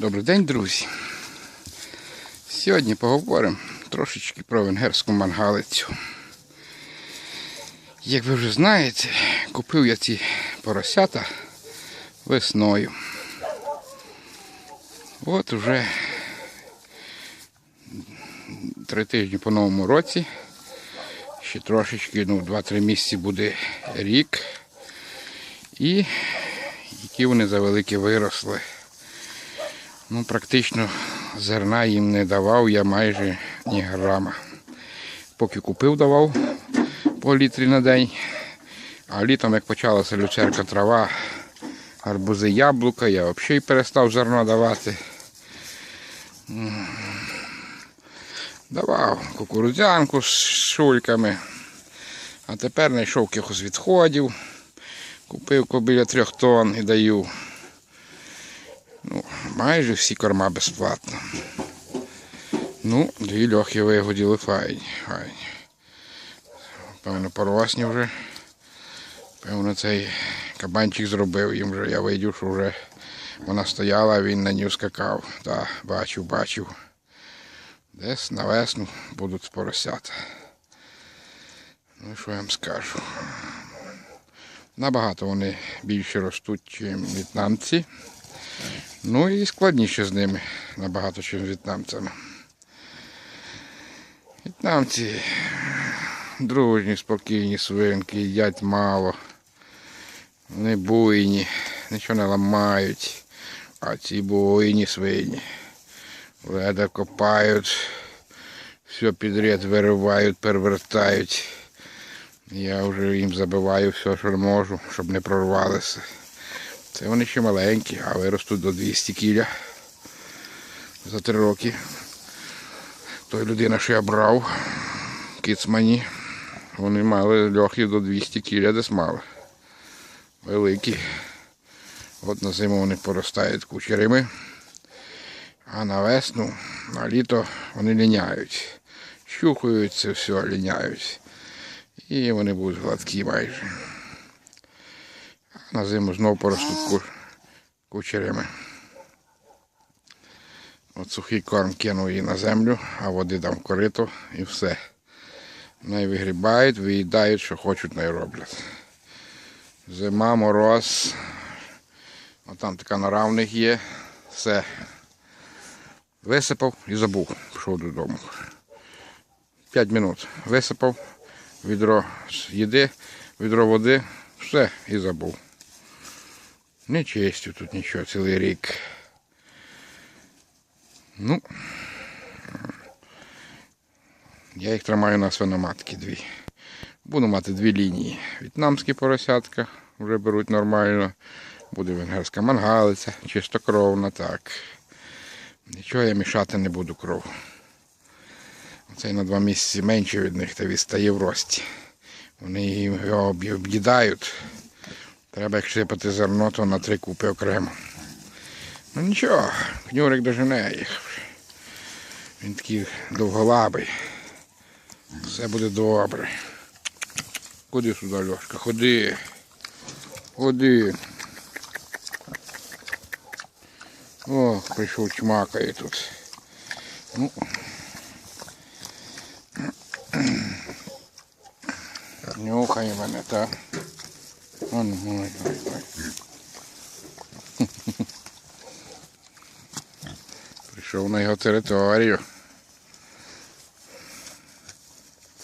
Добрий день, друзі. Сьогодні поговоримо трошечки про венгерську мангалицю. Як ви вже знаєте, купив я ці поросята весною. От уже три тижні по новому році. Ще трошечки, ну, 2-3 місяці буде рік. І які вони завеликі виросли. Ну, практично зерна їм не давав я майже ні грама. Поки купив, давав по літрі на день. А літом, як почалася люцерка трава, гарбузи яблука, я взагалі перестав зерно давати. Давав кукурудзянку з шульками. А тепер знайшов якихось відходів. Купив біля трьох тонн і даю. Майже всі корма безплатно. Ну, дві льохи вигоділи файні. файні. Певно, поросні вже. Певно, цей кабанчик зробив їм вже. Я видів, що вже вона стояла, а він на ній скакав. Так, бачив, бачив. Десь на весну будуть поросята. Ну, що я вам скажу. Набагато вони більше ростуть, ніж в'єтнамці. Ну і складніше з ними набагато, ніж в'єтнамцями. В'єтнамці дружні, спокійні свинки, їдять мало, не буйні, нічого не ламають, а ці буйні свині. Леда копають, все підряд виривають, перевертають. Я вже їм забиваю все, що можу, щоб не прорвалися. Це вони ще маленькі, а виростуть до 200 кіля за три роки. Той людина, що я брав, кицмані, вони мали льохи до 200 кіля десь мали. Великі. От на зиму вони поростають кучерями, а на весну, на літо вони ліняють. Щухають це все, ліняють. І вони будуть гладкі майже. На зиму знову поростуть ку- кучерями. От сухий корм кинув її на землю, а води дам корито і все. Най вигрібають, виїдають, що хочуть, най роблять. Зима, мороз. От там така нора в них є. Все. Висипав і забув. Пішов додому. П'ять минут. Висипав, відро їди, відро води, все і забув. Не чистю тут нічого цілий рік. Ну, я їх тримаю на свиноматки дві. Буду мати дві лінії. В'єтнамські поросятка вже беруть нормально. Буде венгерська мангалиця, чистокровна, так. Нічого я мішати не буду кров. Оцей на два місяці менше від них та відстає в рості. Вони його об'їдають. Треба як сипати зерно, то на три купи окремо. Ну нічого, кнюрик дожене їх. Він такий довголабий. Все буде добре. Ходи сюди, Льошка, ходи. Ходи. О, прийшов чмакає тут. Ну. Нюхає мене, так? Ой, ой, ой. Прийшов на його територію.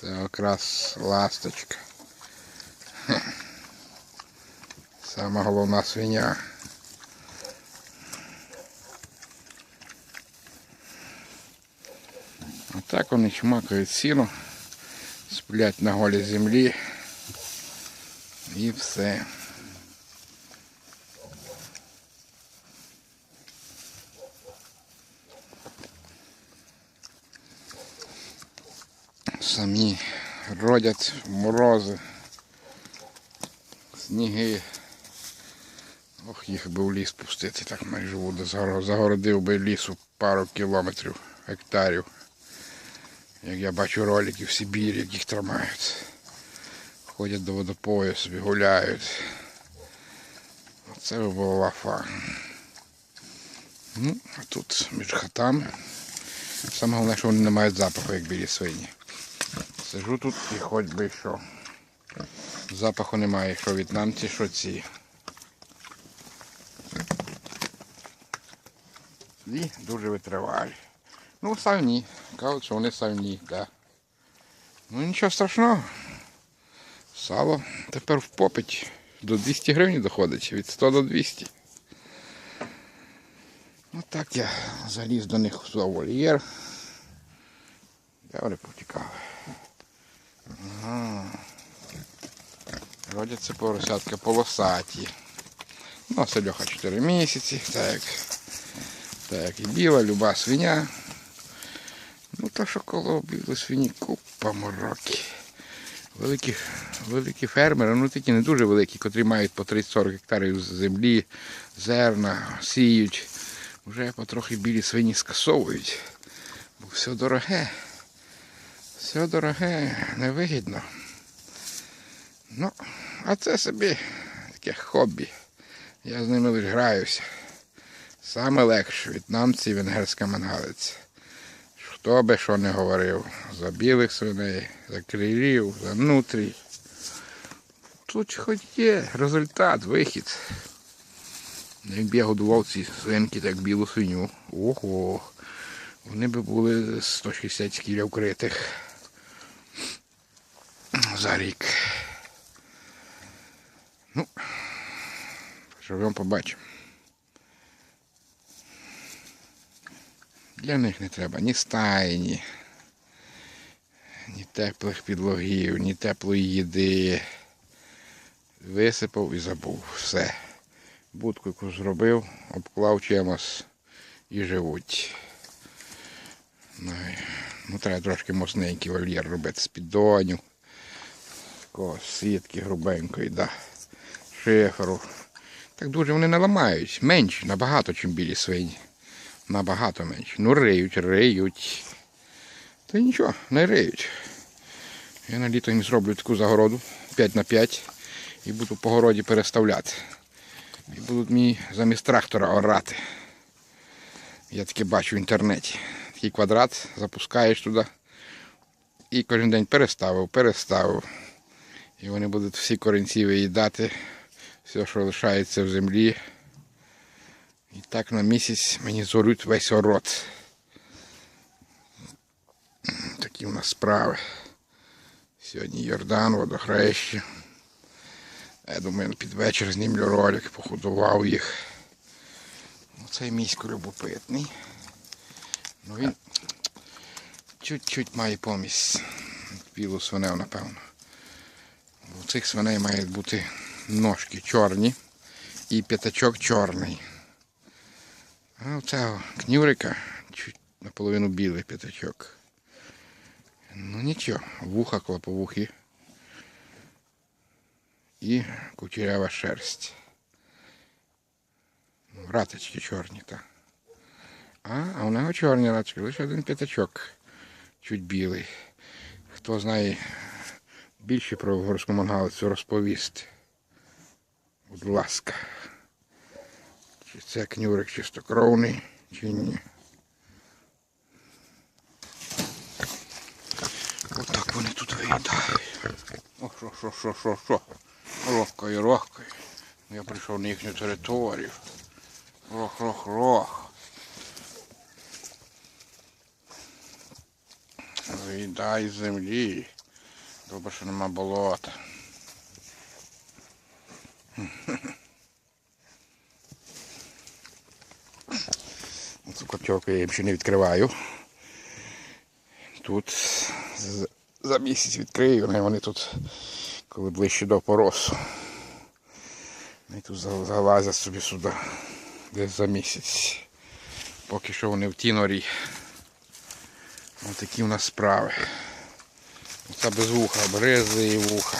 Це якраз ласточка. Сама головна свиня. Отак вони чмакають сіно, сплять на голій землі. І все. Самі родять морози, сніги. Ох, їх би в ліс пустити, так майже буде. Загородив би лісу пару кілометрів, гектарів. Як я бачу ролики в Сибірі, як їх тримають. Ходять до водопою, собі гуляють. Оце була лафа. Ну, а тут між хатами. Саме головне, що вони не мають запаху, як білі свині. Сижу тут і хоч би що. Запаху немає, що в'єтнамці, що ці. І дуже витривалі. Ну, савні. Кажуть, що вони савні, так. Да. Ну нічого страшного. Сало тепер в попиті. До 200 гривень доходить, від 100 до 200. Ну так я заліз до них в вольєр. Де вони повтікали? Ага. Родяться поросятки полосаті. Ну, Сельоха 4 місяці, так так і біла, люба свиня. Ну та що коло білої свині купа мороки. Великі, великі фермери, ну такі не дуже великі, котрі мають по 30-40 гектарів землі, зерна, сіють. Вже потрохи білі свині скасовують. Бо все дороге. Все дороге, невигідно. Ну, а це собі таке хобі. Я з ними лише граюся. Саме легше в'єтнамці і венгерська мангалиця. Хто би що не говорив. За білих свиней, за крилів, за нутрій. Тут хоч є результат, вихід. Якби я годував ці свинки, так білу свиню. Ого. Вони би були 160 кіля вкритих за рік. Ну, живемо побачимо. Для них не треба ні стайні, ні теплих підлогів, ні теплої їди. Висипав і забув. Все. Будку яку зробив, обклав чимось і живуть. Ну, ну треба трошки моцненький вольєр робити з піддоню. Такого сітки грубенької, да. шиферу. Так дуже вони не ламають. Менші, набагато, ніж білі свині. Набагато менше. Ну риють, риють. Та нічого, не риють. Я на літо їм зроблю таку загороду 5 на 5 і буду по городі переставляти. І будуть мені замість трактора орати. Я таке бачу в інтернеті. Такий квадрат, запускаєш туди. І кожен день переставив, переставив. І вони будуть всі корінці виїдати, все, що лишається в землі. І так на місяць мені зорють весь город. Такі в нас справи. Сьогодні Йордан, водохрещі. Я думаю, під вечір знімлю ролик, похудував їх. Оцей місько любопитний. Ну він чуть-чуть має помість. Білу свинев, напевно. У цих свиней мають бути ножки чорні і п'ятачок чорний. А у цього кнюрика чуть наполовину білий п'ятачок. Ну нічого, вуха клоповухи і кучерява шерсть. Ну, Раточки чорні, так. А, а у нього чорні раточки, лише один п'ятачок. Чуть білий. Хто знає більше про горську мангалицю розповісти. Будь ласка. Чи це кнюрик чистокровний, чи ні. Отак вони тут виїдають. О, що, що, що, що, що. Рохкою, рохкою. Я прийшов на їхню територію. Рох, рох, рох. Виїдай з землі. Добре, що нема болота. Цю я їм ще не відкриваю. Тут за місяць відкрию, вони тут, коли ближче до поросу. Вони тут залазять собі сюди десь за місяць. Поки що вони в тій норі. Ось такі у нас справи. Оце без вуха, бризи і вуха.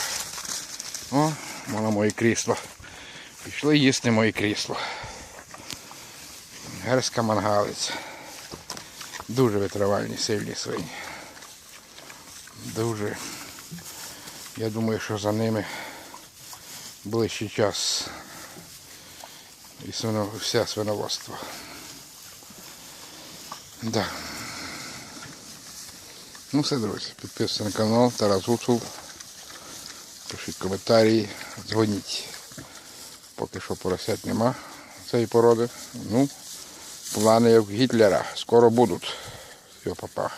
О, воно моє крісло. Пішли їсти моє крісло. Герська мангалиця. Дуже витривальні сильні свині. Дуже. Я думаю, що за ними ближчий час і свино, все свиноводство. Да. Ну все, друзі, підписуйтесь на канал Тарас Гуцул. Пишіть коментарі, дзвоніть. Поки що поросят нема цієї породи. Ну, плани Гітлера. Скоро будуть. Все, папа.